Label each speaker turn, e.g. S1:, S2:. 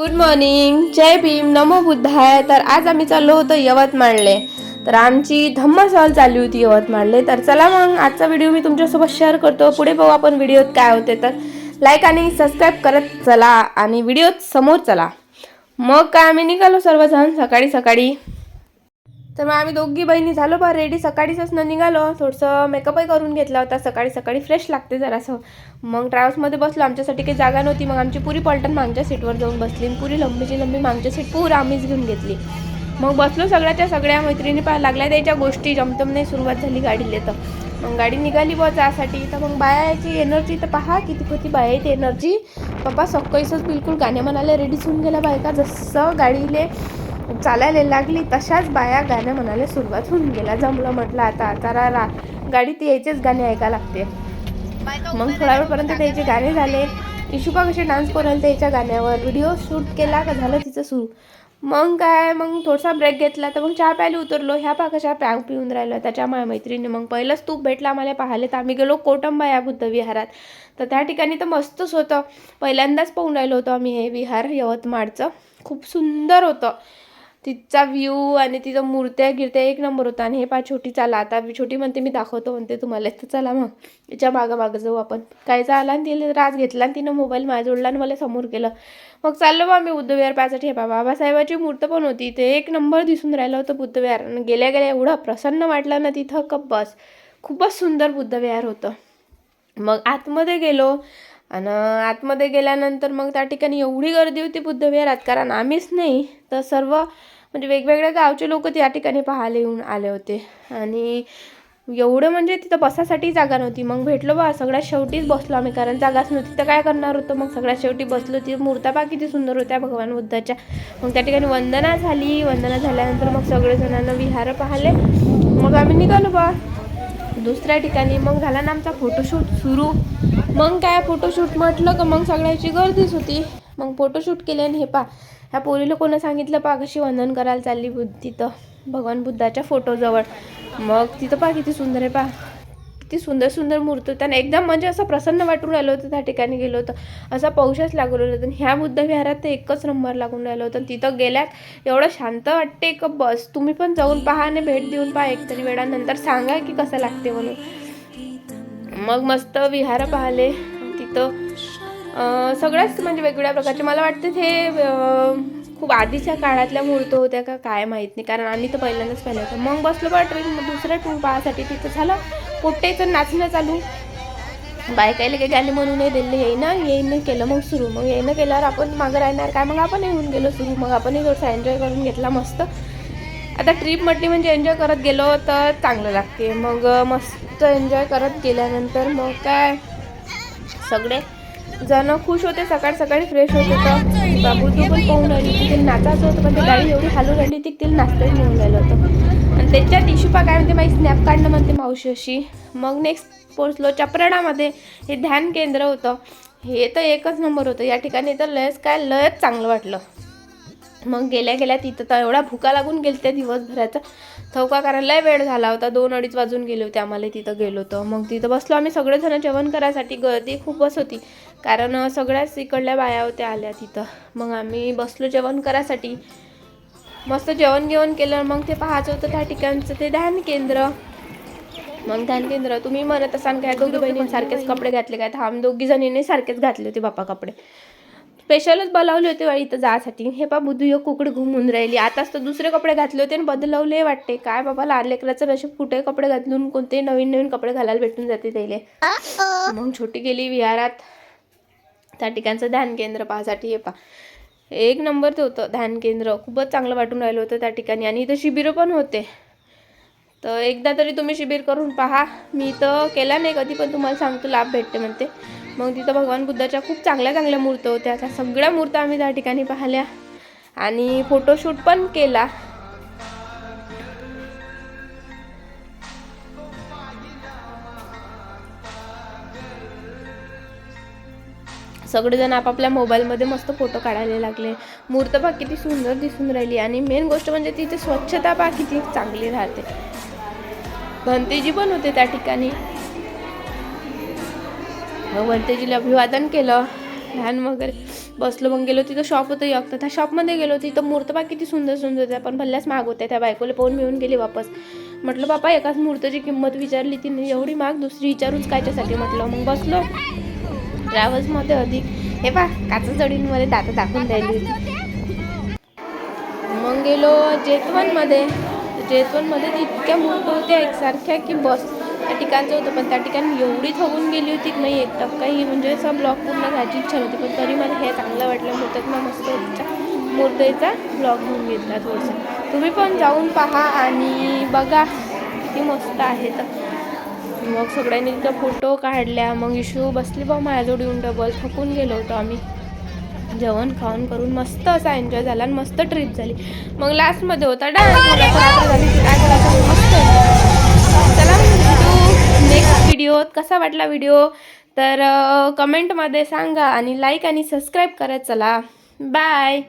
S1: Good morning जय भीम. नमो बुद्धाय. तर आज आम्ही चाललो होतो यवतमाळले. तर आमची धम्म सहल चालली होती यवतमाळले. तर चला मग आजचा व्हिडिओ मी तुमच्यासोबत शेअर करतो. पुढे पाहू आपण व्हिडिओत काय होते. तर लाईक आणि सबस्क्राईब करत चला आणि व्हिडिओत समोर चला. मग काय आम्ही निघालो सर्वजण सकाळी सकाळी. तर मग आम्ही दोघी बहिणी झालो बा रेडी सकाळीच न निघालो. थोडंसं मेकअपही करून घेतला होता. सकाळी सकाळी फ्रेश लागते जरासं. मग ट्रॅव्हल्समध्ये बसलो. आमच्यासाठी काही जागा नव्हती. मग आमची पुरी पलटण मागच्या सीटवर जाऊन बसली. पुरी लंबीची लंबी मागच्या सीट पूर आम्हीच घेऊन घेतली. मग बसलो सगळ्याच्या सगळ्या मैत्रिणी पाहायला लागल्या त्याच्या गोष्टी. जमतम नाही सुरुवात झाली गाडीला तर. मग गाडी निघाली बा जासाठी. तर मग बायाची एनर्जी तर पहा. किती किती बायाची एनर्जी पप्पा सकाळीच बिलकुल गाणे म्हणाले रेडीच होऊन गेला बायका. जसं गाडीले चालायला लागली तशाच बाया गाणं म्हणायला सुरुवात होऊन गेला. जमलं म्हटलं आता आता रा रा गाडीत यायचेच गाणे ऐकायला लागते. मग थोडा वेळपर्यंत त्याचे गाणे झाले. इशुका कसे डान्स करायला त्याच्या गाण्यावर? व्हिडिओ शूट केला का? झालं तिचं सुरू. मग काय? मग थोडासा ब्रेक घेतला तर मग चहा प्यायला उतरलो. ह्या पा कशा प्या पिऊन राहिलं. त्याच्या माझ्या मैत्रिणी मग पहिलंच तूप भेटला आम्हाला पाहिले तर आम्ही गेलो कोटंबा या बुद्ध विहारात. तर त्या ठिकाणी तर मस्तच होतं. पहिल्यांदाच पाहून राहिलो होतो आम्ही हे विहार यवतमाळचं. खूप सुंदर होतं. तिचा व्ह्यू आणि तिचं मूर्त्या गिरत्या एक नंबर होता. आणि हे पा छोटी चाला. आता छोटी म्हणते मी दाखवतो म्हणते तुम्हाला. तर चला मग तिच्या मागं मागं जाऊ आपण. कायचा आला आणि तिला राज घेतला आणि तिनं मोबाईल माझ्या जोडला आणि मला समोर केलं. मग चाललो बा मी बुद्धविहार पाहायसाठी. हे बाबासाहेबाची मूर्त पण होती. ते एक नंबर दिसून राहिलं होतं बुद्धविहार. आणि गेल्या गेल्या एवढं प्रसन्न वाटलं ना तिथं. कप बस. खूपच सुंदर बुद्धविहार होतं. मग आतमध्ये गेलो. आणि आतमध्ये गेल्यानंतर मग त्या ठिकाणी एवढी गर्दी होती बुद्धविहारात कारण आम्हीच नाही तर सर्व म्हणजे वेगवेगळ्या गावचे लोक त्या ठिकाणी पाहायला येऊन आले होते. आणि एवढं म्हणजे तिथं बसासाठी जागा नव्हती. मग भेटलो बा सगळ्यात शेवटीच बसलो आम्ही कारण जागाच नव्हती. तर काय करणार होतं? मग सगळ्यात शेवटी बसलो ती मूर्ता पा किती सुंदर होत्या भगवान बुद्धाच्या. मग त्या ठिकाणी वंदना झाली. वंदना झाल्यानंतर मग सगळेजणांना विहार पाहिले. मग आम्ही निघालो बा. दुसऱ्या ठिकाणी मग झाला ना आमचा फोटोशूट सुरू. मग काय फोटोशूट म्हटलं का मग सगळ्याची गर्दीच होती. मग फोटोशूट केले आणि हे पा ह्या पोरीला कोणं सांगितलं पा कशी वंदन करायला चालली बुद्ध तिथं भगवान बुद्धाच्या फोटोजवळ मग तिथं पा किती सुंदर आहे पा किती सुंदर सुंदर मूर्ती होत्या आणि एकदम म्हणजे असं प्रसन्न वाटून राहिलं होतं त्या ठिकाणी गेलो होतं. असा पाऊसच लागून राहिलं होतं. आणि ह्या बुद्धविहारात तर एकच नंबर लागून राहिलं होतं. तिथं गेल्यात एवढं शांत वाटते का बस? तुम्ही पण जाऊन पहा आणि भेट देऊन पहा एकतरी वेळानंतर सांगा की कसं लागते म्हणून. मग मस्त विहार पाहिले. तिथं सगळ्याच म्हणजे वेगवेगळ्या प्रकारचे. मला वाटते ते खूप आधीच्या काळातल्या मूर्त होत्या का काय माहीत नाही. कारण आम्ही तर पहिल्यांदाच पाहिलं होतं. मग बसलो बा ट्रेन दुसऱ्या टूर पाहासाठी तिथं झालं. पोट्टेचं नाचणं चालू. बायकायला काही गाणे म्हणून नाही दिले येईनं येईनं केलं मग सुरू. मग येईनं केल्यावर आपण मागं राहणार काय? मग आपण येऊन गेलो सुरू. मग आपणही थोडंसं एन्जॉय करून घेतला मस्त. आता ट्रीप म्हटली म्हणजे एन्जॉय करत गेलो तर चांगलं लागते. मग मस्त एन्जॉय करत गेल्यानंतर मग काय? सगळे जण खुश होते सकाळ सकाळी फ्रेश होते तर बाबू तो पण पाहून राहिली तिथे नाचायचं होतं पण ते गाडी एवढी हालून राहिली ती तिला नाचताच नेऊन राहिलं होतं. आणि त्याच्या इशुपा काय म्हणते माझी स्नॅप काढणं म्हणते मावशी अशी. मग नेक्स्ट पोचलो चपराडामध्ये हे ध्यान केंद्र होतं. हे तर एकच नंबर होतं. या ठिकाणी तर लयच काय लयच चांगलं वाटलं. मग गेल्या गेल्या तिथं तर एवढा भुका लागून गेल त्या दिवसभराचा. थौका करायला लय वेळ झाला होता. दोन अडीच वाजून गेले होते आम्हाला तिथं गेलो होतो मग तिथं बसलो आम्ही सगळेजण जेवण करायसाठी. गर्दी खूपच होती. कारण सगळ्याच इकडल्या बाया होत्या आल्या तिथं. मग आम्ही बसलो जेवण करायसाठी. मस्त जेवण जेवण केलं. मग ते पाहायचं होतं त्या ठिकाणचं ते ध्यान केंद्र. मग ध्यान केंद्र तुम्ही म्हणत असाल काय दोघी बहिणींनी सारखेच कपडे घातले काय? तर आम्ही दोघी जणींनी सारखेच घातले होते बापा कपडे. स्पेशलच बोलावले होते वाई इथं जासाठी हे पा बुद्धू एक कुकडी घुमून राहिली. आताच तर दुसरे कपडे घातले होते आणि बदलवले वाटते. काय बाबा लहान लेकराचं नशीब कुठे कपडे घालून कोणते नवीन नवीन कपडे घालायला भेटून जाते त्याले. मग छोटी गेली विहारात. त्या ठिकाणचं ध्यान केंद्र पाहासाठी हे पा एक नंबर ते होतं ध्यान केंद्र. खूपच चांगलं वाटून राहिलं होतं त्या ठिकाणी. आणि इथं शिबिरं पण होते. तर एकदा तरी तुम्ही शिबिर करून पहा. मी तर केला नाही कधी पण तुम्हाला सांगतो लाभ भेटते म्हणते. मग तिथं भगवान बुद्धाच्या खूप चांगल्या चांगल्या मूर्त होत्या. त्या सगळ्या मूर्त्या आम्ही त्या ठिकाणी पाहिल्या. आणि फोटोशूट पण केला. सगळेजण आपापल्या मोबाईलमध्ये मस्त फोटो काढायला लागले. मूर्त पहा किती सुंदर दिसून राहिली. आणि मेन गोष्ट म्हणजे तिथे स्वच्छता पहा किती चांगली राहते. भंतेजी पण होते त्या ठिकाणी. मग अभिवादन केलं. ध्यान वगैरे बसलो. मग गेलो तिथं शॉप होतं एक. तर त्या शॉपमध्ये गेलो. तिथं मूर्तबा किती सुंदर सुंदर होत्या. पण भल्ल्याच महाग होत्या. त्या बायकोला पाहून मिळून गेली वापस. म्हटलं बापा एकाच मूर्तीची किंमत विचारली. तिने एवढी महाग दुसरी विचारूच कायच्यासाठी? म्हटलं मग बसलो. ट्रॅव्हल्समध्ये अधिक हे पा काचा जडींमध्ये दात दाखवून द्यायली होती. मग गेलो जेतवनमध्ये. जेतवनमध्ये तितक्या इतक्या मूर्ती होत्या एकसारख्या की बस. त्या ठिकाणचं होतं पण त्या ठिकाणी एवढी थकून गेली होती की नाही एक टक्काही म्हणजे असं ब्लॉग पूर्ण जायची इच्छा नव्हती पण तरी मला हे चांगलं वाटलं मूर्तीतनं मस्त होत्या मूर्तीचा ब्लॉग घेऊन घेतला थोडंसं. तुम्ही पण जाऊन पहा आणि बघा किती मस्त आहे तर. मग सगळ्यांनी तिथं फोटो काढल्या मग इशू बसली बा माझ्याजवळ येऊन डबल थकून गेलो होतो आम्ही. जेवण खाऊन करून मस्त असा एन्जॉय झाला आणि मस्त ट्रिप झाली. मग लास्टमध्ये होता डान्स झाली मस्त. चला व्हिडिओ व्हिडिओत कसा वाटला व्हिडिओ तर कमेंटमध्ये सांगा आणि लाईक आणि सबस्क्राईब करत चला. बाय